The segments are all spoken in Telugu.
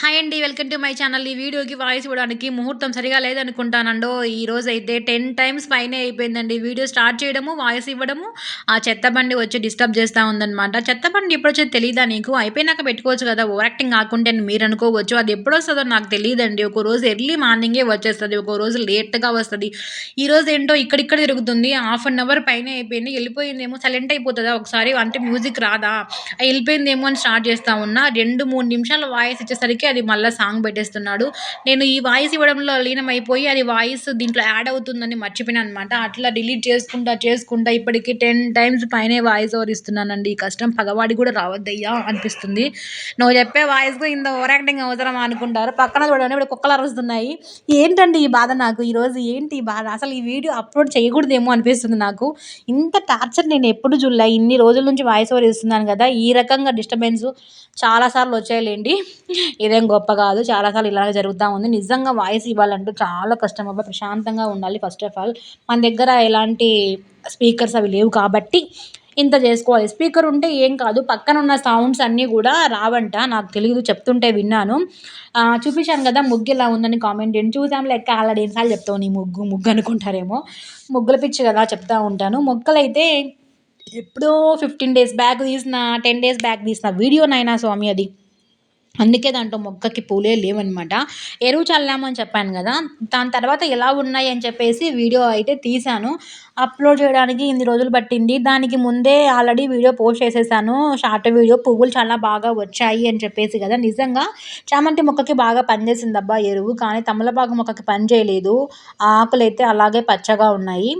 హాయ్ అండి వెల్కమ్ టు మై ఛానల్. ఈ వీడియోకి వాయిస్ ఇవ్వడానికి ముహూర్తం సరిగా లేదనుకుంటానండో ఈ రోజు అయితే టెన్ టైమ్స్ పైన అయిపోయిందండి. వీడియో స్టార్ట్ చేయడము వాయిస్ ఇవ్వడము ఆ చెత్త బండి వచ్చి డిస్టర్బ్ చేస్తూ ఉందనమాట చెత్త బండి ఎప్పుడు వచ్చేది తెలియదా నీకు? అయిపోయినాక పెట్టుకోవచ్చు కదా ఓవర్ యాక్టింగ్ కాకుంటే మీరు అనుకోవచ్చు. అది ఎప్పుడు వస్తుందో నాకు తెలియదండి ఒక రోజు ఎర్లీ మార్నింగే వచ్చేస్తుంది ఒక రోజు లేట్గా వస్తుంది. ఈ రోజు ఏంటో ఇక్కడిక్కడ తిరుగుతుంది. హాఫ్ అన్ అవర్ పైన అయిపోయింది. వెళ్ళిపోయిందేమో సైలెంట్ అయిపోతుందా? ఒకసారి అంటే మ్యూజిక్ రాదా? వెళ్ళిపోయిందేమో అని స్టార్ట్ చేస్తా ఉన్నా. రెండు మూడు నిమిషాలు వాయిస్ ఇచ్చేసరికి అది మళ్ళీ సాంగ్ పెట్టేస్తున్నాడు. నేను ఈ వాయిస్ ఇవ్వడంలో లీనమైపోయి అది వాయిస్ దీంట్లో యాడ్ అవుతుందని మర్చిపోయినా అనమాట అట్లా డిలీట్ చేసుకుంటా చేసుకుంటా ఇప్పటికి టెన్ టైమ్స్ పైనే వాయిస్ ఓవర్ ఇస్తున్నానండి. ఈ కష్టం పగవాడి కూడా రావద్దయ్యా అనిపిస్తుంది. నువ్వు చెప్పే వాయిస్కు ఇంత ఓవర్ యాక్టింగ్ అవసరం అనుకుంటారు. పక్కన చూడండి ఇప్పుడు కుక్కలు అరుస్తున్నాయి. ఏంటండి ఈ బాధ నాకు? ఈరోజు ఏంటి ఈ బాధ? అసలు ఈ వీడియో అప్లోడ్ చేయకూడదేమో అనిపిస్తుంది నాకు. ఇంత టార్చర్ నేను ఎప్పుడు చూడలే. ఇన్ని రోజుల నుంచి వాయిస్ ఓవర్ ఇస్తున్నాను కదా. ఈ రకంగా డిస్టర్బెన్స్ చాలాసార్లు వచ్చాయిలేండి. ఇదే గొప్ప కాదు. చాలాసార్లు ఇలాగే జరుగుతూ ఉంది. నిజంగా వాయిస్ ఇవ్వాలంటే చాలా కష్టం అబ్బా. ప్రశాంతంగా ఉండాలి ఫస్ట్ ఆఫ్ ఆల్. మన దగ్గర ఎలాంటి స్పీకర్స్ అవి లేవు కాబట్టి ఇంత చేసుకోవాలి. స్పీకర్ ఉంటే ఏం కాదు. పక్కన ఉన్న సౌండ్స్ అన్నీ కూడా రావంట. నాకు తెలియదు చెప్తుంటే విన్నాను. చూపించాను కదా ముగ్గు ఎలా ఉందని కామెంట్ చేయండి. చూసాం లెక్క ఆల్రెడీ ఎన్నిసార్లు చెప్తావు నీ ముగ్గు? ముగ్గు అనుకుంటారేమో. ముగ్గుల పిచ్చి కదా చెప్తా ఉంటాను. మొక్కలైతే ఎప్పుడో ఫిఫ్టీన్ డేస్ బ్యాక్ తీసిన టెన్ డేస్ బ్యాక్ తీసిన వీడియోనైనా స్వామి అది. అందుకే దాంట్లో మొక్కకి పూలే లేవన్నమాట. ఎరువు చల్లామని చెప్పాను కదా దాని తర్వాత ఎలా ఉన్నాయి అని చెప్పేసి వీడియో అయితే తీశాను. అప్లోడ్ చేయడానికి ఇన్ని రోజులు పట్టింది. దానికి ముందే ఆల్రెడీ వీడియో పోస్ట్ చేసేసాను. షార్ట్ వీడియో పువ్వులు చాలా బాగా వచ్చాయి అని చెప్పేసి కదా. నిజంగా చామంతి మొక్కకి బాగా పనిచేసింది అబ్బా ఎరువు కానీ తమలపాకు మొక్కకి పని చేయలేదు ఆకులు అయితే అలాగే పచ్చగా ఉన్నాయి.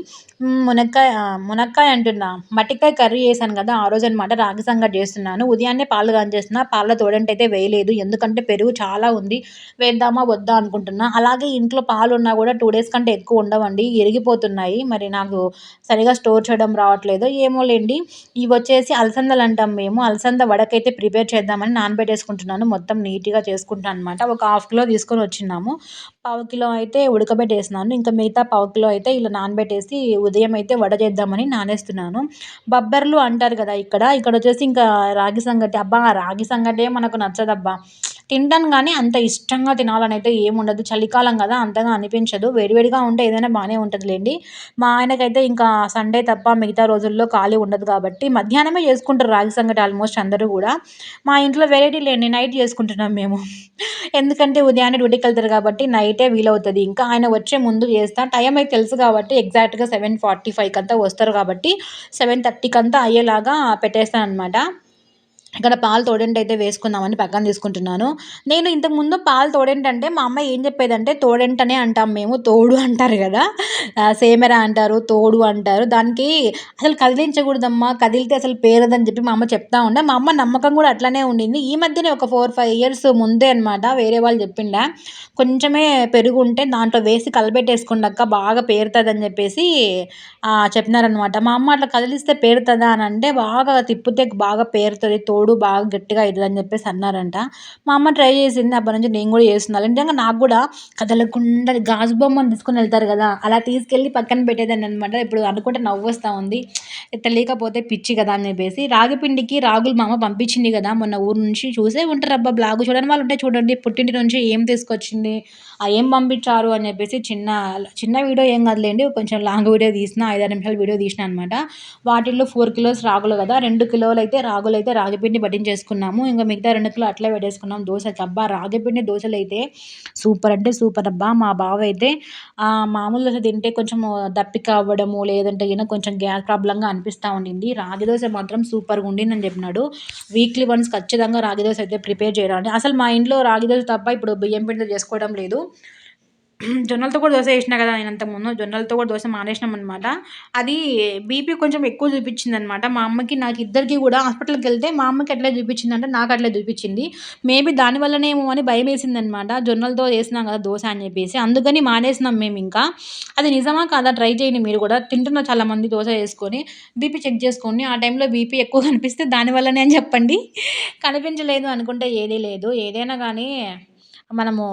మునక్కాయ మునక్కాయ అంటున్నా. మట్టికాయ కర్రీ చేశాను కదా ఆ రోజు అనమాట రాగి సంగటి చేస్తున్నాను. ఉదయాన్నే పాలు కాంచేస్తున్నా. పాల తోడంటే వేయలేదు. లేదు. ఎందుకంటే పెరుగు చాలా ఉంది. వేద్దామా? వద్దా? అనుకుంటున్నా. అలాగే ఇంట్లో పాలు ఉన్నా కూడా టూ డేస్ కంటే ఎక్కువ ఉండవండి. ఎరిగిపోతున్నాయి మరి నాకు సరిగా స్టోర్ చేయడం రావట్లేదు. ఏమో లేండి ఇవి వచ్చేసి అలసందలు అంటాం మేము. అలసంద వడకైతే ప్రిపేర్ చేద్దామని నానబెట్టేసుకుంటున్నాను. మొత్తం నీట్గా చేసుకుంటాను అనమాట ఒక హాఫ్ కిలో తీసుకొని వచ్చినాము పావు కిలో అయితే ఉడకబెట్టేసినాను. ఇంకా మిగతా పావు కిలో అయితే ఇలా నానబెట్టేసి ఉదయం అయితే వడ చేద్దామని నానేస్తున్నాను. బబ్బర్లు అంటారు కదా ఇక్కడ. ఇక్కడ వచ్చేసి ఇంకా రాగి సంగటి. అబ్బా రాగి సంగటే మనకు నచ్చదబ్బా. తింటాను కానీ అంత ఇష్టంగా తినాలని అయితే ఏముండదు. చలికాలం కదా అంతగా అనిపించదు. వేడివేడిగా ఉంటే ఏదైనా బాగానే ఉంటుందిలేండి. మా ఆయనకైతే ఇంకా సండే తప్ప మిగతా రోజుల్లో ఖాళీ ఉండదు కాబట్టి మధ్యాహ్నమే చేసుకుంటారు రాగి సంగటి ఆల్మోస్ట్ అందరూ కూడా. మా ఇంట్లో వెరైటీ లేండి నైట్ చేసుకుంటున్నాం మేము. ఎందుకంటే ఉదయాన్నే డ్యూటీకి వెళ్తారు కాబట్టి నైటే వీలవుతుంది. ఇంకా ఆయన వచ్చే ముందు చేస్తా. టైం అయితే తెలుసు కాబట్టి ఎగ్జాక్ట్గా సెవెన్ ఫార్టీ ఫైవ్కి అంతా వస్తారు కాబట్టి సెవెన్ థర్టీకి అంతా అయ్యేలాగా పెట్టేస్తాను అనమాట ఇక్కడ పాలు తోడేంటి అయితే వేసుకుందామని పక్కన తీసుకుంటున్నాను. నేను ఇంతకుముందు పాలు తోడేంటి అంటే మా అమ్మ ఏం చెప్పేదంటే తోడెంటనే అంటాం మేము తోడు అంటారు కదా. సేమెరా అంటారు తోడు అంటారు. దానికి అసలు కదిలించకూడదమ్మా కదిలితే అసలు పేరదని చెప్పి మా అమ్మ చెప్తా ఉండే. మా అమ్మ నమ్మకం కూడా అట్లనే ఉండింది. ఈ మధ్యనే ఒక ఫోర్ ఫైవ్ ఇయర్స్ ముందే అనమాట వేరే వాళ్ళు చెప్పిండా కొంచెమే పెరుగు ఉంటే దాంట్లో వేసి కలబెట్టేసుకుండాక బాగా పేరుతుంది అని చెప్పేసి చెప్పినారనమాట మా అమ్మ అట్లా కదిలిస్తే పేరుతుందా అని అంటే బాగా తిప్పితే బాగా పేరుతుంది తోడు బాగా గట్టిగా అవుతుంది అని చెప్పేసి అన్నారంట. మా అమ్మ ట్రై చేసింది అప్పటి నుంచి నేను కూడా చేస్తున్నాను నిజంగా నాకు కూడా కదలకుండా గాజు బొమ్మను తీసుకొని వెళ్తారు కదా అలా తీసుకెళ్ళి పక్కన పెట్టేదాన్ని అనమాట ఇప్పుడు అనుకుంటే నవ్వు వస్తూ ఉంది తెలియకపోతే పిచ్చి కదా అని చెప్పేసి. రాగిపిండికి రాగులు మా అమ్మ పంపించింది కదా మొన్న ఊరు నుంచి చూసే ఉంటారు అబ్బా బ్లాగు. చూడని వాళ్ళు ఉంటే చూడండి పుట్టింటి నుంచి ఏం తీసుకొచ్చింది ఆ ఏం పంపించారు అని చెప్పేసి చిన్న చిన్న వీడియో ఏం కదలేండి కొంచెం లాంగ్ వీడియో తీసిన ఐదారు నిమిషాల వీడియో తీసిన అనమాట వాటిల్లో ఫోర్ కిలోస్ రాగులు కదా రెండు కిలోలు అయితే రాగులు అయితే రాగిపిండి పట్టించేసుకున్నాము. ఇంకా మిగతా రెండు కిలో అట్లే పెట్టేసుకున్నాం. దోశ అబ్బా రాగిపిండి దోశలు అయితే సూపర్ అంటే సూపర్ అబ్బా మా బావ అయితే మామూలు దోశ తింటే కొంచెం దప్పిక అవ్వడము లేదంటే ఈయన కొంచెం గ్యాస్ ప్రాబ్లంగా అనిపిస్తూ ఉండింది. రాగి దోశ మాత్రం సూపర్గా ఉండిందని చెప్పినాడు. వీక్లీ వన్స్ ఖచ్చితంగా రాగి దోశ అయితే ప్రిపేర్ చేయడానికి అసలు మా ఇంట్లో రాగి దోశ తప్ప ఇప్పుడు బియ్యం పిండితో చేసుకోవడం లేదు. జొన్నలతో కూడా దోశ వేసినా కదా నేను అంతకుముందు జొన్నలతో కూడా దోశ మానేసినాం అనమాట అది బీపీ కొంచెం ఎక్కువ చూపించింది అనమాట మా అమ్మకి నాకు ఇద్దరికి కూడా హాస్పిటల్కి వెళ్తే మా అమ్మకి అట్లే చూపించింది అంటే నాకు అట్లే చూపించింది. మేబీ దానివల్లనేమో అని భయం వేసింది అనమాట జొన్నలతో వేసినాం కదా దోశ అని చెప్పేసి అందుకని మానేసినాం మేము ఇంకా. అది నిజమా కాదా? ట్రై చేయండి మీరు కూడా. తింటున్న చాలామంది దోశ వేసుకొని బీపీ చెక్ చేసుకొని ఆ టైంలో బీపీ ఎక్కువ కనిపిస్తే దానివల్లనే అని చెప్పండి. కనిపించలేదు అనుకుంటే ఏదీ లేదు. ఏదైనా కానీ మనము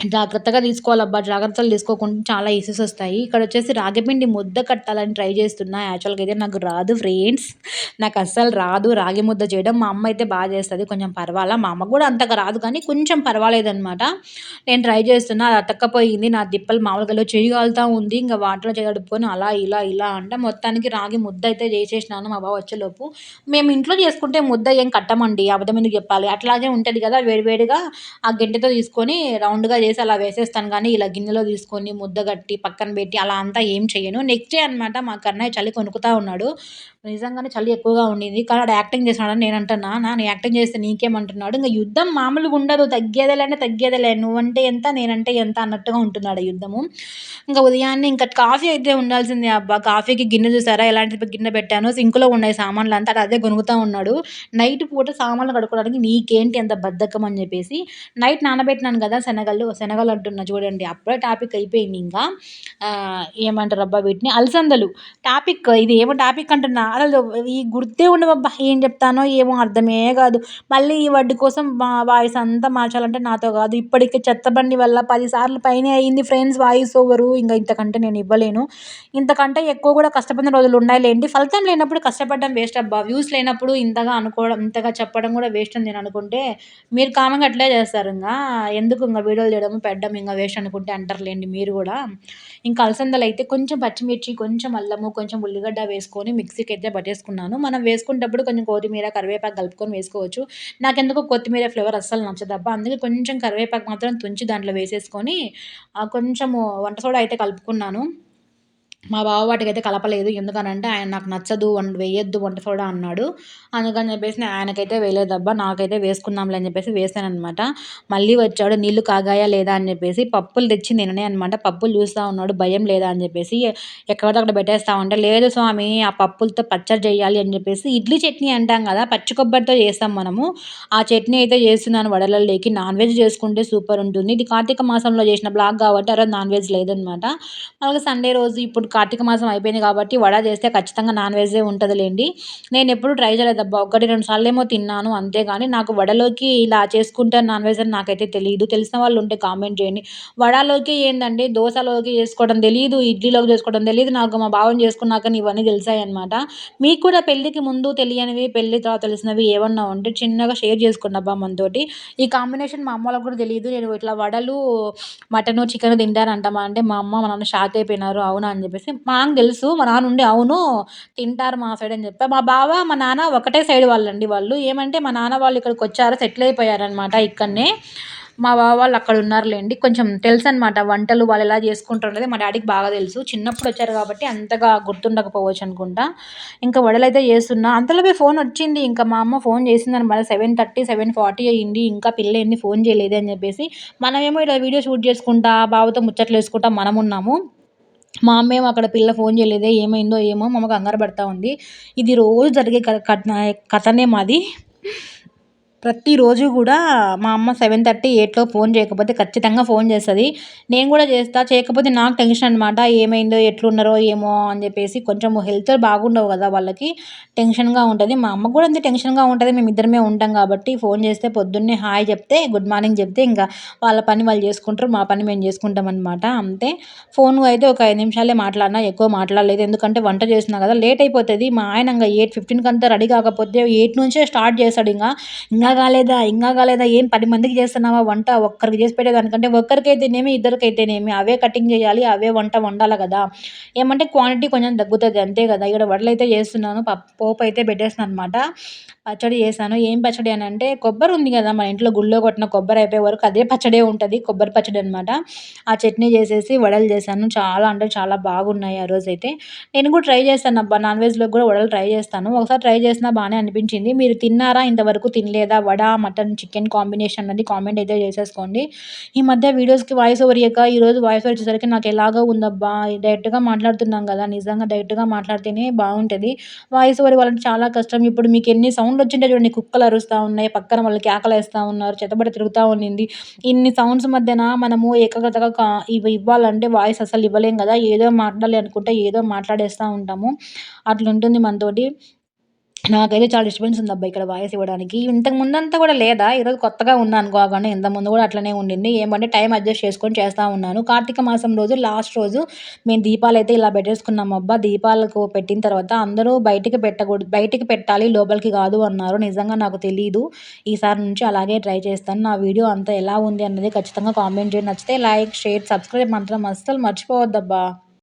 జాగ్రత్తగా తీసుకోవాలబ్బా జాగ్రత్తలు తీసుకోకుండా చాలా ఇష్యూస్ వస్తాయి. ఇక్కడ వచ్చేసి రాగిపిండి ముద్ద కట్టాలని ట్రై చేస్తున్నా. యాక్చువల్గా అయితే నాకు రాదు ఫ్రెండ్స్ నాకు అస్సలు రాదు రాగి ముద్ద చేయడం. మా అమ్మ అయితే బాగా చేస్తుంది. కొంచెం పర్వాలా? మా అమ్మ కూడా అంతగా రాదు కానీ కొంచెం పర్వాలేదనమాట నేను ట్రై చేస్తున్నా. అది అతక్కపోయింది. నా దిప్పలు మామూలుగా చేయగలుగుతా ఉంది. ఇంకా వాటర్లో చేయడుపుకొని అలా ఇలా ఇలా అంటే మొత్తానికి రాగి ముద్ద అయితే చేసేసినాను మా బావ వచ్చేలోపు. మేము ఇంట్లో చేసుకుంటే ముద్ద ఏం కట్టమండి? అబద్ధం ఎందుకు చెప్పాలి? అట్లాగే ఉంటుంది కదా వేడివేడిగా ఆ గంటెతో తీసుకొని రౌండ్గా చేసి అలా వేసేస్తాను కానీ ఇలా గిన్నెలో తీసుకొని ముద్ద కట్టి పక్కన పెట్టి అలా అంతా ఏం చేయను నెక్స్ట్ డే అనమాట మా కన్నయ్య చలి కొనుక్కుతా ఉన్నాడు. నిజంగానే చలి ఎక్కువగా ఉండింది. కానీ ఆడ యాక్టింగ్ చేసినాడని నేను అంటున్నా. నేను యాక్టింగ్ చేస్తే నీకేమంటున్నాడు? ఇంకా యుద్ధం మామూలుగా ఉండదు. తగ్గేదేలే అంటే తగ్గేదేలే. నువ్వంటే ఎంత నేనంటే ఎంత అన్నట్టుగా ఉంటున్నాడు యుద్ధము. ఇంకా ఉదయాన్నే ఇంకా కాఫీ అయితే ఉండాల్సిందే అబ్బా. కాఫీకి గిన్నె చూసారా? ఎలాంటి గిన్నె పెట్టాను? సింకులో ఉన్నాయి సామాన్లు అంతా. అదే కొనుగుతూ ఉన్నాడు. నైట్ పూట సామాన్లు కడుక్కోవడానికి నీకేంటి ఎంత బద్ధకం అని చెప్పేసి నైట్ నానబెట్టినాను కదా శనగలు. శనగలు అంటున్నా చూడండి. అప్పుడే టాపిక్ అయిపోయింది ఇంకా. ఏమంటారు అబ్బా వీటిని? అలసందలు. టాపిక్ ఇది ఏమో టాపిక్ అంటున్నా. అసలు ఈ గుర్తే ఉండవబ్బా ఏం చెప్తానో ఏమో అర్థమే కాదు. మళ్ళీ ఈ వడ్డీ కోసం వాయిస్ అంతా మార్చాలంటే నాతో కాదు. ఇప్పటికే చెత్త బండి వల్ల పదిసార్లు పైన అయింది ఫ్రెండ్స్ వాయిస్ ఓవరు. ఇంకా ఇంతకంటే నేను ఇవ్వలేను. ఇంతకంటే ఎక్కువ కూడా కష్టపడిన రోజులు ఉన్నాయిలేండి ఫలితం లేనప్పుడు కష్టపడడం వేస్ట్ అబ్బా. వ్యూస్ లేనప్పుడు ఇంతగా అనుకోవడం ఇంతగా చెప్పడం కూడా వేస్ట్ అని నేను అనుకుంటే మీరు కామంగా అట్లే చేస్తారు. ఇంకా ఎందుకు ఇంకా వీడియోలు చేయడం పెట్టడం ఇంకా వేస్ట్ అనుకుంటే అంటారులేండి మీరు కూడా. ఇంకా అలసందలు అయితే కొంచెం పచ్చిమిర్చి కొంచెం అల్లము కొంచెం ఉల్లిగడ్డ వేసుకొని మిక్సీకి అయితే పట్టేసుకున్నాను. మనం వేసుకునేటప్పుడు కొంచెం కొత్తిమీర కరివేపాకు కలుపుకొని వేసుకోవచ్చు. నాకెందుకు కొత్తిమీర ఫ్లేవర్ అస్సలు నచ్చదబ్బా. అందుకే కొంచెం కరివేపాకు మాత్రం తుంచి దాంట్లో వేసేసుకొని కొంచెము వంట సోడా అయితే కలుపుకున్నాను. మా బావ వాటికి అయితే కలపలేదు. ఎందుకనంటే ఆయన నాకు నచ్చదు వంట వేయొద్దు వంట సోడా అన్నాడు. అందుకని చెప్పేసి ఆయనకైతే వేయలేదబ్బా నాకైతే వేసుకుందాంలే అని చెప్పేసి వేసాను అనమాట మళ్ళీ వచ్చాడు నీళ్ళు కాగాయా లేదా అని చెప్పేసి పప్పులు తెచ్చి నేననే అనమాట పప్పులు చూస్తూ ఉన్నాడు భయం లేదా అని చెప్పేసి ఎక్కడికక్కడ పెట్టేస్తా ఉంటే లేదు స్వామి ఆ పప్పులతో పచ్చడి చేయాలి అని చెప్పేసి ఇడ్లీ చట్నీ అంటాం కదా పచ్చి కొబ్బరితో చేస్తాం మనము. ఆ చట్నీ అయితే చేస్తున్నాను వడలలోకి నాన్ వెజ్ చేసుకుంటే సూపర్ ఉంటుంది. ఇది కార్తీక మాసంలో చేసిన బ్లాగ్ కాబట్టి అరే నాన్ వెజ్ లేదనమాట అలాగే సండే రోజు ఇప్పుడు కార్తీక మాసం అయిపోయింది కాబట్టి వడ చేస్తే ఖచ్చితంగా నాన్ వెజే ఉంటుందిలేండి. నేను ఎప్పుడు ట్రై చేయలేదబ్బా ఒకటి రెండు సార్లు ఏమో తిన్నాను అంతేగాని నాకు వడలోకి ఇలా చేసుకుంటాను నాన్ వెజ్ అని నాకైతే తెలియదు తెలిసిన వాళ్ళు ఉంటే కామెంట్ చేయండి. వడలోకి ఏంటంటే దోశలోకి చేసుకోవడం తెలియదు ఇడ్లీలోకి చేసుకోవడం తెలియదు నాకు మా భావం చేసుకున్నాక ఇవన్నీ తెలిసాయి అనమాట మీకు కూడా పెళ్ళికి ముందు తెలియనివి పెళ్ళి తర్వాత తెలిసినవి ఏమన్నా ఉంటే చిన్నగా షేర్ చేసుకున్నబ్బా అబ్బా మనతోటి. ఈ కాంబినేషన్ మా అమ్మ వాళ్ళకి కూడా తెలియదు నేను ఇట్లా వడలు మటను చికెన్ తింటారంటమా అంటే మా అమ్మ మన షాక్ అయిపోయినారు. అవునా అని చెప్పేసి చెప్పేసి మాకు తెలుసు మా నాన్న ఉండి అవును తింటారు మా సైడ్ అని చెప్పా. మా బావ మా నాన్న ఒకటే సైడ్ వాళ్ళండి వాళ్ళు. ఏమంటే మా నాన్న వాళ్ళు ఇక్కడికి వచ్చారు సెటిల్ అయిపోయారనమాట ఇక్కడనే. మా బావ వాళ్ళు అక్కడ ఉన్నారులేండి. కొంచెం తెలుసు అనమాట వంటలు వాళ్ళు ఎలా చేసుకుంటారు మా డాడీకి బాగా తెలుసు. చిన్నప్పుడు వచ్చారు కాబట్టి అంతగా గుర్తుండకపోవచ్చు అనుకుంటా. ఇంకా వడలు అయితే చేస్తున్నా అంతలోపే ఫోన్ వచ్చింది. ఇంకా మా అమ్మ ఫోన్ చేసింది అనమాట. సెవెన్ థర్టీ సెవెన్ ఫార్టీ అయ్యింది ఇంకా పిల్ల ఏంది ఫోన్ చేయలేదు అని చెప్పేసి. మనమేమో ఇలా వీడియో షూట్ చేసుకుంటా బావతో ముచ్చట్లు వేసుకుంటా మనం ఉన్నాము మా అమ్మేమో అక్కడ పిల్ల ఫోన్ చేయలేదే ఏమైందో ఏమో మా అమ్మ కంగారు పడతా ఉంది. ఇది రోజు జరిగే కథనే మాది. ప్రతిరోజు కూడా మా అమ్మ సెవెన్ థర్టీ ఎయిట్లో ఫోన్ చేయకపోతే ఖచ్చితంగా ఫోన్ చేస్తుంది. నేను కూడా చేస్తా. చేయకపోతే నాకు టెన్షన్ అనమాట ఏమైందో ఎట్లున్నారో ఏమో అని చెప్పేసి కొంచెం హెల్త్ బాగుండవు కదా వాళ్ళకి. టెన్షన్గా ఉంటుంది. మా అమ్మ కూడా అంతే టెన్షన్గా ఉంటుంది. మేము ఇద్దరమే ఉంటాం కాబట్టి ఫోన్ చేస్తే పొద్దున్నే హాయ్ చెప్తే గుడ్ మార్నింగ్ చెప్తే ఇంకా వాళ్ళ పని వాళ్ళు చేసుకుంటారు. మా పని మేము చేసుకుంటాం అనమాట అంతే. ఫోన్ అయితే ఒక ఐదు నిమిషాలే మాట్లాడినా ఎక్కువ మాట్లాడలేదు. ఎందుకంటే వంట చేసినా కదా లేట్ అయిపోతుంది. మా ఆయన ఇంకా ఎయిట్ ఫిఫ్టీన్కి అంతా రెడీ కాకపోతే ఎయిట్ నుంచే స్టార్ట్ చేస్తాడు ఇంకా. ఇంకా కాలేదా ఇంకా కాలేదా ఏం పది మందికి చేస్తున్నావా వంట? ఒక్కరికి చేసి పెట్టేదానికంటే ఒక్కరికైతేనేమి ఇద్దరికైతేనేమి అవే కటింగ్ చేయాలి అవే వంట వండాలి కదా. ఏమంటే క్వాంటిటీ కొంచెం తగ్గుతుంది అంతే కదా. ఇక్కడ వడలు అయితే చేస్తున్నాను పోపు అయితే పెట్టేస్తున్నాను అనమాట పచ్చడి చేశాను. ఏం పచ్చడి అని అంటే కొబ్బరి ఉంది కదా మన ఇంట్లో గుళ్ళో కొట్టిన కొబ్బరి అయిపోయే వరకు అదే పచ్చడే ఉంటుంది కొబ్బరి పచ్చడి అనమాట ఆ చట్నీ చేసేసి వడలు చేశాను. చాలా అంటే చాలా బాగున్నాయి ఆ రోజు అయితే నేను కూడా ట్రై చేస్తాను అబ్బా నాన్ వెజ్లో కూడా వడలు ట్రై చేస్తాను. ఒకసారి ట్రై చేసినా బాగానే అనిపించింది. మీరు తిన్నారా ఇంతవరకు? తినలేదా? వడ మటన్ చికెన్ కాంబినేషన్ అనేది కామెంట్ అయితే చేసేసుకోండి. ఈ మధ్య వీడియోస్కి వాయిస్ ఓవర్ ఇయ్యక ఈరోజు వాయిస్ ఓవర్ వచ్చేసరికి నాకు ఎలాగో ఉందబ్బా డైరెక్ట్గా మాట్లాడుతున్నాం కదా నిజంగా డైరెక్ట్గా మాట్లాడితేనే బాగుంటుంది. వాయిస్ ఓవర్ వాళ్ళకి చాలా కష్టం. ఇప్పుడు మీకు ఎన్ని సౌండ్ వచ్చింటే చూడండి కుక్కలు అరుస్తూ ఉన్నాయి పక్కన వాళ్ళు ఆకలేస్తూ ఉన్నారు చెత్తబడి తిరుగుతూ ఉండింది. ఇన్ని సౌండ్స్ మధ్యన మనము ఏకాగ్రతగా ఇవి ఇవ్వాలంటే వాయిస్ అసలు ఇవ్వలేం కదా ఏదో మాట్లాడాలి అనుకుంటే ఏదో మాట్లాడేస్తూ ఉంటాము. అట్లుంటుంది మనతోటి. నాకైతే చాలా డిస్టర్బెన్స్ ఉందబ్బా ఇక్కడ వాయిస్ ఇవ్వడానికి. ఇంతకు ముందంతా కూడా లేదా, ఈరోజు కొత్తగా ఉన్నా ఇంత ఇంతకుముందు కూడా అట్లనే ఉండింది. ఏమంటే టైం అడ్జస్ట్ చేసుకొని చేస్తూ ఉన్నాను. కార్తీక మాసం రోజు లాస్ట్ రోజు మేము దీపాలు అయితే ఇలా పెట్టేసుకున్నామబ్బా. దీపాలకు పెట్టిన తర్వాత అందరూ బయటికి పెట్టకూడదు బయటికి పెట్టాలి లోపలికి కాదు అన్నారు. నిజంగా నాకు తెలీదు. ఈసారి నుంచి అలాగే ట్రై చేస్తాను. నా వీడియో అంతా ఎలా ఉంది అన్నది ఖచ్చితంగా కామెంట్ చేయండి. నచ్చితే లైక్, షేర్, సబ్స్క్రైబ్ మాత్రం అస్సలు మర్చిపోవద్దబ్బా.